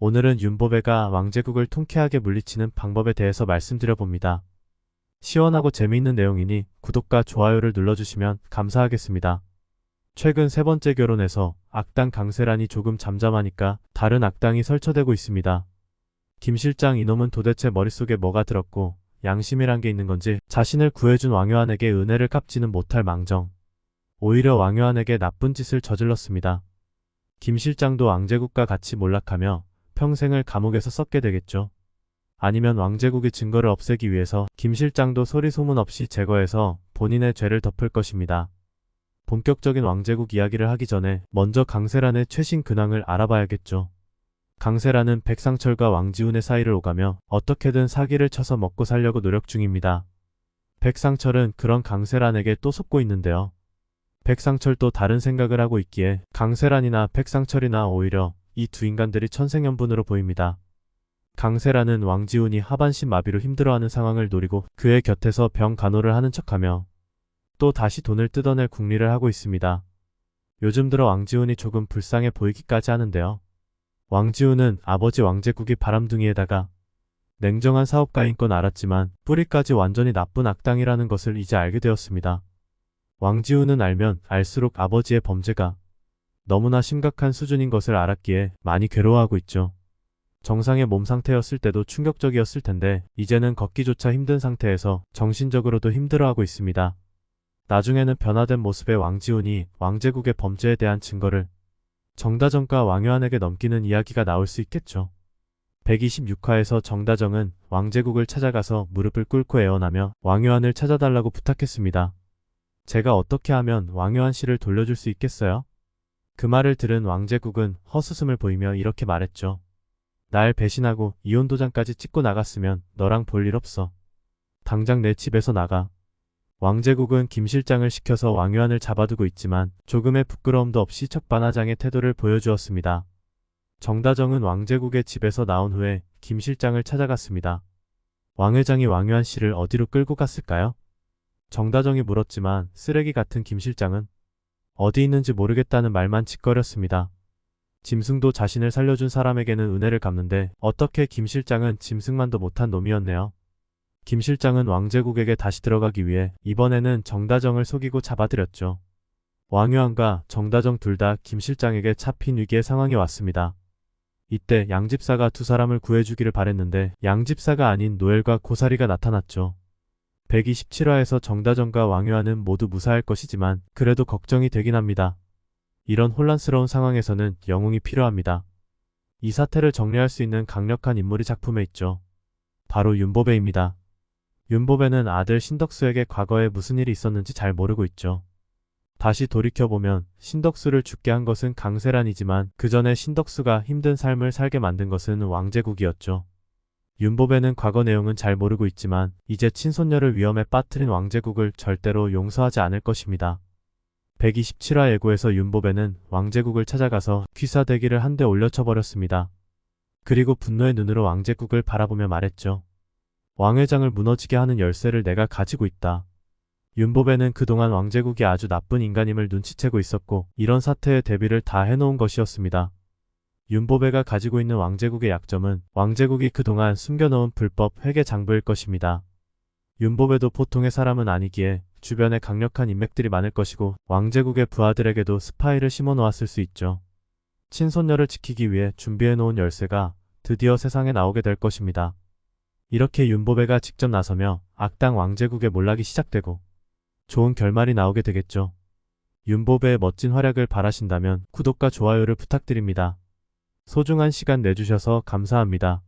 오늘은 윤보배가 왕제국을 통쾌하게 물리치는 방법에 대해서 말씀드려 봅니다. 시원하고 재미있는 내용이니 구독과 좋아요를 눌러주시면 감사하겠습니다. 최근 세 번째 결혼에서 악당 강세란이 조금 잠잠하니까 다른 악당이 설쳐되고 있습니다. 김 실장 이놈은 도대체 머릿속에 뭐가 들었고 양심이란 게 있는 건지 자신을 구해준 왕요한에게 은혜를 갚지는 못할 망정. 오히려 왕요한에게 나쁜 짓을 저질렀습니다. 김 실장도 왕제국과 같이 몰락하며 평생을 감옥에서 썩게 되겠죠. 아니면 왕제국의 증거를 없애기 위해서 김 실장도 소리 소문 없이 제거해서 본인의 죄를 덮을 것입니다. 본격적인 왕제국 이야기를 하기 전에 먼저 강세란의 최신 근황을 알아봐야겠죠. 강세란은 백상철과 왕지훈의 사이를 오가며 어떻게든 사기를 쳐서 먹고 살려고 노력 중입니다. 백상철은 그런 강세란에게 또 속고 있는데요. 백상철도 다른 생각을 하고 있기에 강세란이나 백상철이나 오히려 이 두 인간들이 천생연분으로 보입니다. 강세란은 왕지훈이 하반신 마비로 힘들어하는 상황을 노리고 그의 곁에서 병 간호를 하는 척하며 또 다시 돈을 뜯어낼 궁리를 하고 있습니다. 요즘 들어 왕지훈이 조금 불쌍해 보이기까지 하는데요. 왕지훈은 아버지 왕제국이 바람둥이에다가 냉정한 사업가인 건 알았지만 뿌리까지 완전히 나쁜 악당이라는 것을 이제 알게 되었습니다. 왕지훈은 알면 알수록 아버지의 범죄가 너무나 심각한 수준인 것을 알았기에 많이 괴로워하고 있죠. 정상의 몸 상태였을 때도 충격적이었을 텐데 이제는 걷기조차 힘든 상태에서 정신적으로도 힘들어하고 있습니다. 나중에는 변화된 모습의 왕지훈이 왕제국의 범죄에 대한 증거를 정다정과 왕요한에게 넘기는 이야기가 나올 수 있겠죠. 126화에서 정다정은 왕제국을 찾아가서 무릎을 꿇고 애원하며 왕요한을 찾아달라고 부탁했습니다. 제가 어떻게 하면 왕요한 씨를 돌려줄 수 있겠어요? 그 말을 들은 왕제국은 허스슴을 보이며 이렇게 말했죠. 날 배신하고 이혼 도장까지 찍고 나갔으면 너랑 볼 일 없어. 당장 내 집에서 나가. 왕제국은 김 실장을 시켜서 왕요한을 잡아두고 있지만 조금의 부끄러움도 없이 적반하장의 태도를 보여주었습니다. 정다정은 왕제국의 집에서 나온 후에 김 실장을 찾아갔습니다. 왕 회장이 왕요한 씨를 어디로 끌고 갔을까요? 정다정이 물었지만 쓰레기 같은 김 실장은 어디 있는지 모르겠다는 말만 짓거렸습니다. 짐승도 자신을 살려준 사람에게는 은혜를 갚는데 어떻게 김 실장은 짐승만도 못한 놈이었네요. 김 실장은 왕제국에게 다시 들어가기 위해 이번에는 정다정을 속이고 잡아들였죠. 왕유한과 정다정 둘 다 김 실장에게 잡힌 위기의 상황이 왔습니다. 이때 양집사가 두 사람을 구해주기를 바랬는데 양집사가 아닌 노엘과 고사리가 나타났죠. 127화에서 정다정과 왕유한은 모두 무사할 것이지만 그래도 걱정이 되긴 합니다. 이런 혼란스러운 상황에서는 영웅이 필요합니다. 이 사태를 정리할 수 있는 강력한 인물이 작품에 있죠. 바로 윤보배입니다. 윤보배는 아들 신덕수에게 과거에 무슨 일이 있었는지 잘 모르고 있죠. 다시 돌이켜보면 신덕수를 죽게 한 것은 강세란이지만 그 전에 신덕수가 힘든 삶을 살게 만든 것은 왕제국이었죠. 윤보배는 과거 내용은 잘 모르고 있지만 이제 친손녀를 위험에 빠뜨린 왕제국을 절대로 용서하지 않을 것입니다. 127화 예고에서 윤보배는 왕제국을 찾아가서 귀사대기를 한 대 올려쳐버렸습니다. 그리고 분노의 눈으로 왕제국을 바라보며 말했죠. 왕회장을 무너지게 하는 열쇠를 내가 가지고 있다. 윤보배는 그동안 왕제국이 아주 나쁜 인간임을 눈치채고 있었고 이런 사태에 대비를 다 해놓은 것이었습니다. 윤보배가 가지고 있는 왕제국의 약점은 왕제국이 그동안 숨겨놓은 불법 회계 장부일 것입니다. 윤보배도 보통의 사람은 아니기에 주변에 강력한 인맥들이 많을 것이고 왕제국의 부하들에게도 스파이를 심어놓았을 수 있죠. 친손녀를 지키기 위해 준비해놓은 열쇠가 드디어 세상에 나오게 될 것입니다. 이렇게 윤보배가 직접 나서며 악당 왕제국의 몰락이 시작되고 좋은 결말이 나오게 되겠죠. 윤보배의 멋진 활약을 바라신다면 구독과 좋아요를 부탁드립니다. 소중한 시간 내주셔서 감사합니다.